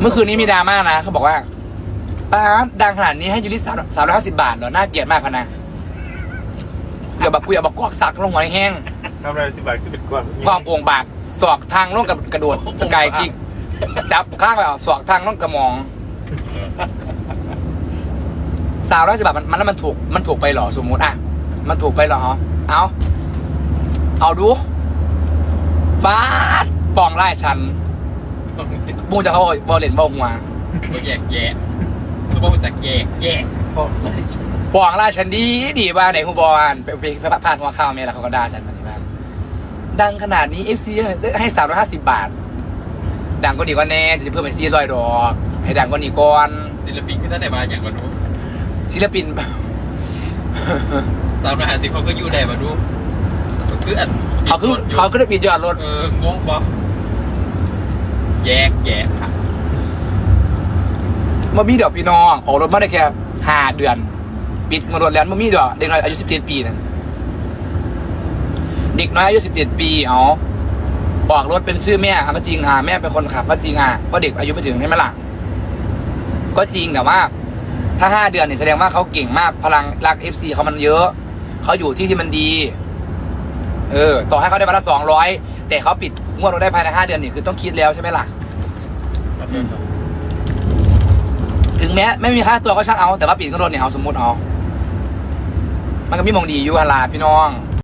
เมื่อคืนนี้มีดราม่านะเขาบอกว่าป้าดดังขนาดนี้ให้ยูริสามสามร้อยห้าสิบบาทเหรอน่าเกลียดมากพะนะอย่าบักกุยอย่าบักกอกสักลงหัวแห้งทำอะไรสิบบาทขึ้นเป็นก้อนความโป่งบากสอกทางลงกับกระโดดสกายคิกจับข้างไปเอาสอกทางลงกระหมองสามร้อยสิบบาทมันมันแล้วมันถูกมันถูกไปเหรอสมมุติอะ มันถูกไปเหรอเอาเอาดูป้าดปองไล่ฉัน บูจะเขาบอลเลนบอหัวก็แยกแยกซูเปอร์มันจากแยกแยกปองล่ฉันดีดีบ้าไหนฮูบอลไปไปพาดหัวข้าวเมียแล้วเขาก็ด่าฉันมาที่บ้านดังขนาดนี้เอฟซีให้สามร้อยห้าสิบบาท ดังก็ดีกว่าแน่จะเพิ่มไปซีร้อยดอก ให้ดังก็นี้ก่อนศิลปินคือท่านไหนมาอย่างมาดูศิลปินสามร้อยห้าสิบเขาก็อยู่ได้มาดูคืออันเขาคือเขาคือได้ปิดยอดรถเอองงปะ แยกแยกค่ะมามีเดี๋ยวพี่น้องออกรถมาได้แค่ห้าเดือน ปิดเงินรถแล้วมามีเดี๋ยวเด็กน้อยอายุสิบเจ็ดปีนั่นเด็กน้อยอายุสิบเจ็ดปีอาออกรถเป็นชื่อแม่อะก็จริงอะแม่เป็นคนขับก็จริงอะเพราะเด็กอายุไม่ถึงใช่ไหมล่ะก็จริงแต่ว่า ถ้าห้าเดือนเนี่ยแสดงว่าเขาเก่งมากพลังรักเอฟซีเขามันเยอะเขาอยู่ที่ที่มันดี เออ ต่อให้เขาได้มาละสองร้อยแต่เขาปิดงวดเราได้ภายในห้าเดือนนี่คือต้องคิดแล้วใช่ไหมล่ะ ถึงแม้ไม่มีค่าตัวก็ช่างเอา แต่ว่าปีนก็โดนเนี่ยเอาสมมติเอา มันก็มีมองดีอยู่ฮาลาพี่น้อง